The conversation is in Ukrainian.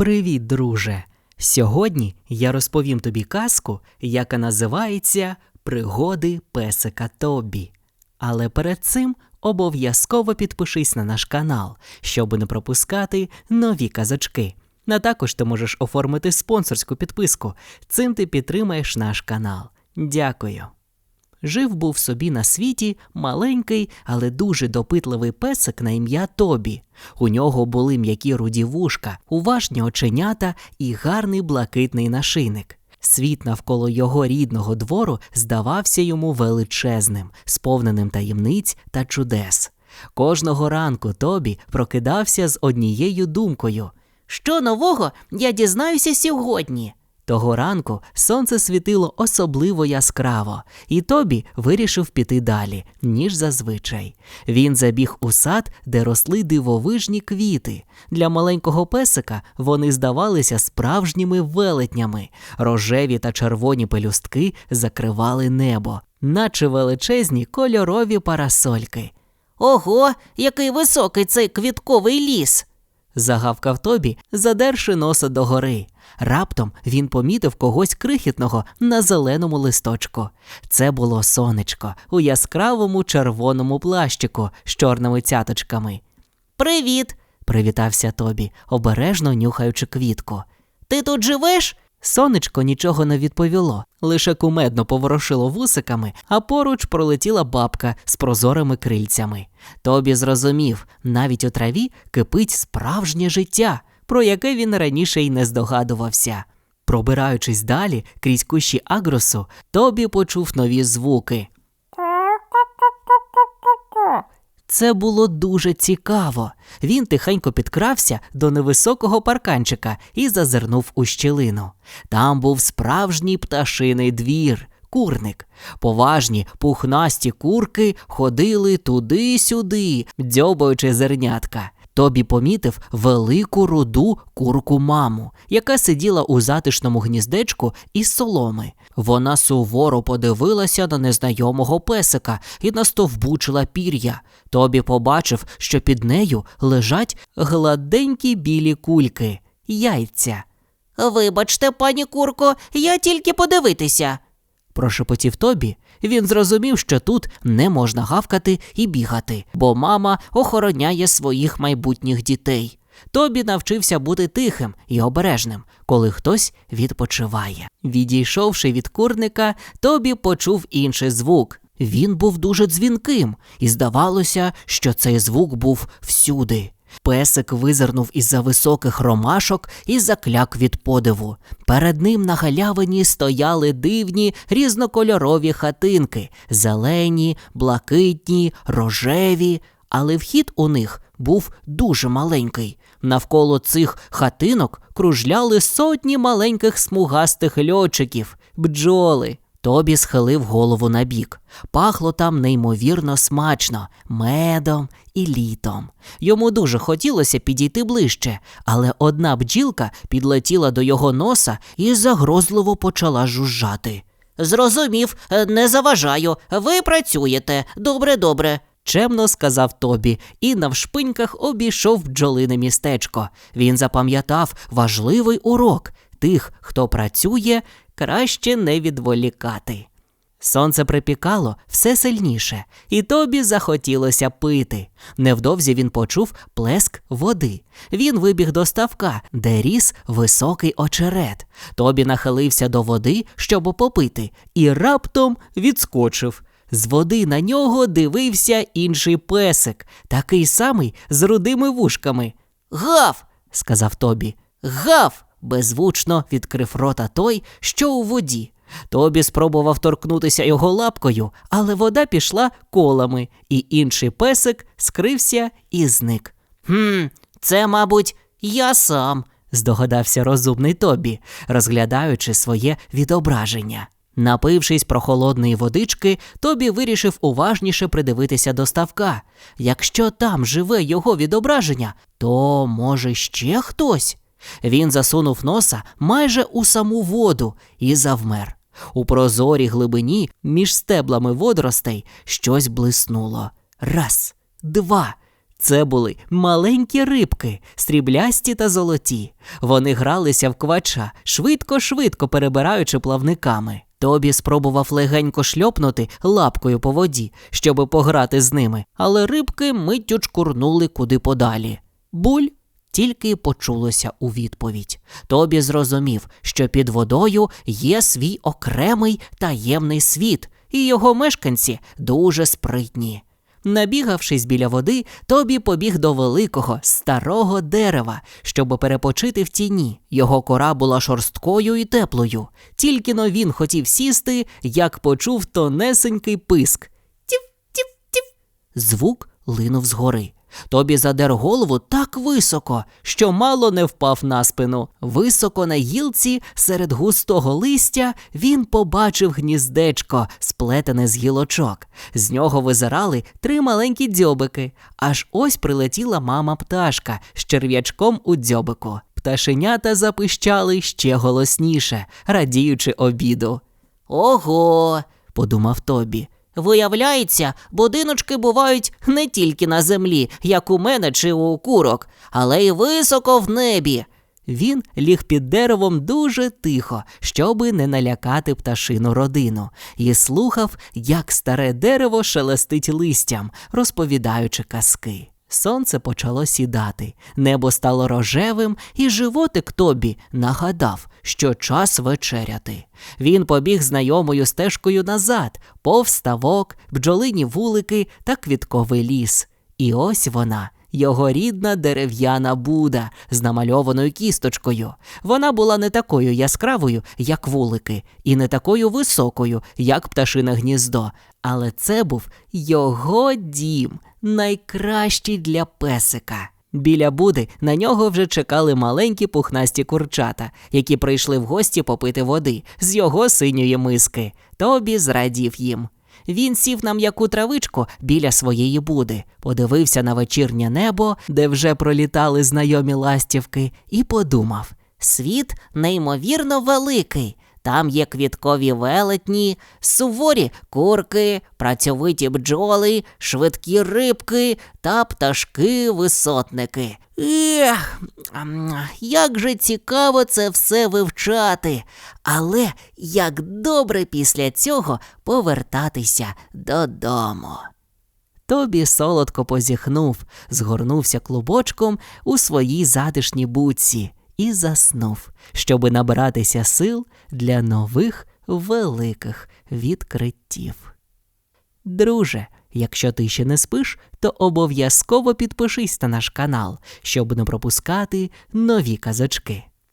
Привіт, друже! Сьогодні я розповім тобі казку, яка називається Пригоди песика Тобі. Але перед цим обов'язково підпишись на наш канал, щоб не пропускати нові казочки. А також ти можеш оформити спонсорську підписку. Цим ти підтримаєш наш канал. Дякую. Жив був собі на світі маленький, але дуже допитливий песик на ім'я Тобі. У нього були м'які руді вушка, уважні оченята і гарний блакитний нашийник. Світ навколо його рідного двору здавався йому величезним, сповненим таємниць та чудес. Кожного ранку Тобі прокидався з однією думкою. Що нового я дізнаюся сьогодні? Того ранку сонце світило особливо яскраво, і Тобі вирішив піти далі, ніж зазвичай. Він забіг у сад, де росли дивовижні квіти. Для маленького песика вони здавалися справжніми велетнями. Рожеві та червоні пелюстки закривали небо, наче величезні кольорові парасольки. Ого, який високий цей квітковий ліс. Загавкав Тобі, задерши носа догори. Раптом він помітив когось крихітного на зеленому листочку. Це було сонечко у яскравому червоному плащику з чорними цяточками. Привіт! Привітався Тобі, обережно нюхаючи квітку. Ти тут живеш? Сонечко нічого не відповіло, лише кумедно поворошило вусиками, а поруч пролетіла бабка з прозорими крильцями. Тобі зрозумів, навіть у траві кипить справжнє життя, про яке він раніше й не здогадувався. Пробираючись далі крізь кущі агросу, Тобі почув нові звуки. Це було дуже цікаво. Він тихенько підкрався до невисокого парканчика і зазирнув у щілину. Там був справжній пташиний двір, курник. Поважні пухнасті курки ходили туди-сюди, дзьобаючи зернятка. Тобі помітив велику руду курку маму, яка сиділа у затишному гніздечку із соломи. Вона суворо подивилася на незнайомого песика і настовбучила пір'я. Тобі побачив, що під нею лежать гладенькі білі кульки, яйця. Вибачте, пані курко, я тільки подивитися. Прошепотів Тобі, він зрозумів, що тут не можна гавкати і бігати, бо мама охороняє своїх майбутніх дітей. Тобі навчився бути тихим і обережним, коли хтось відпочиває. Відійшовши від курника, Тобі почув інший звук. Він був дуже дзвінким, і здавалося, що цей звук був всюди. Песик визирнув із-за високих ромашок і закляк від подиву. Перед ним на галявині стояли дивні різнокольорові хатинки зелені, блакитні, рожеві, але вхід у них був дуже маленький. Навколо цих хатинок кружляли сотні маленьких смугастих льотчиків, бджоли. Тобі схилив голову набік. Пахло там неймовірно смачно, медом і літом. Йому дуже хотілося підійти ближче, але одна бджілка підлетіла до його носа і загрозливо почала жужжати. Зрозумів, не заважаю. Ви працюєте. Добре, добре. Чемно сказав Тобі і навшпиньках обійшов бджолине містечко. Він запам'ятав важливий урок тих, хто працює, краще не відволікати. Сонце припікало все сильніше, і тобі захотілося пити. Невдовзі він почув плеск води. Він вибіг до ставка, де ріс високий очерет. Тобі нахилився до води, щоб попити, і раптом відскочив. З води на нього дивився інший песик, такий самий з рудими вушками. Гав, сказав Тобі. гав. Беззвучно відкрив рота той, що у воді. Тобі спробував торкнутися його лапкою, але вода пішла колами, і інший песик скрився і зник. Хм, це, мабуть, я сам. здогадався розумний Тобі, розглядаючи своє відображення. Напившись прохолодної водички, Тобі вирішив уважніше придивитися до ставка. Якщо там живе його відображення, то може ще хтось. Він засунув носа майже у саму воду і завмер. У прозорій глибині між стеблами водоростей щось блиснуло. Раз, два, Це були маленькі рибки, сріблясті та золоті. Вони гралися в квача, швидко-швидко перебираючи плавниками. Тобі спробував легенько шльопнути лапкою по воді, щоби пограти з ними, але рибки миттю чкурнули куди подалі. Буль тільки почулося у відповідь. Тобі зрозумів, що під водою є свій окремий таємний світ, і його мешканці дуже спритні. Набігавшись біля води, Тобі побіг до великого старого дерева, щоб перепочити в тіні. Його кора була шорсткою і теплою. Тільки но він хотів сісти, як почув тонесенький писк. Тів-тів-тів. Звук линув згори. Тобі задер голову так високо, що мало не впав на спину. Високо на гілці, серед густого листя, він побачив гніздечко, сплетене з гілочок. З нього визирали три маленькі дзьобики. Аж ось прилетіла мама пташка з черв'ячком у дзьобику. Пташенята запищали ще голосніше, радіючи обіду. Ого. Подумав Тобі. Виявляється, будиночки бувають не тільки на землі, як у мене чи у курок, але й високо в небі. Він ліг під деревом дуже тихо, щоби не налякати пташину родину, і слухав, як старе дерево шелестить листям, розповідаючи казки. Сонце почало сідати, небо стало рожевим, і животик тобі нагадав, що час вечеряти. Він побіг знайомою стежкою назад, повз ставок, бджолині вулики та квітковий ліс. І ось вона, його рідна дерев'яна буда з намальованою кісточкою. Вона була не такою яскравою, як вулики, і не такою високою, як пташине гніздо. Але це був його дім, найкращий для песика. Біля буди на нього вже чекали маленькі пухнасті курчата, які прийшли в гості попити води з його синьої миски. Тобі зрадів їм. Він сів на м'яку травичку біля своєї буди, подивився на вечірнє небо, де вже пролітали знайомі ластівки, і подумав: Світ неймовірно великий. Там є квіткові велетні, суворі курки, працьовиті бджоли, швидкі рибки та пташки-висотники. Ех, як же цікаво це все вивчати, але як добре після цього повертатися додому. Тобі солодко позіхнув, згорнувся клубочком у своїй затишній буці і заснув, щоби набиратися сил для нових великих відкриттів. Друже, якщо ти ще не спиш, то обов'язково підпишись на наш канал, щоб не пропускати нові казочки.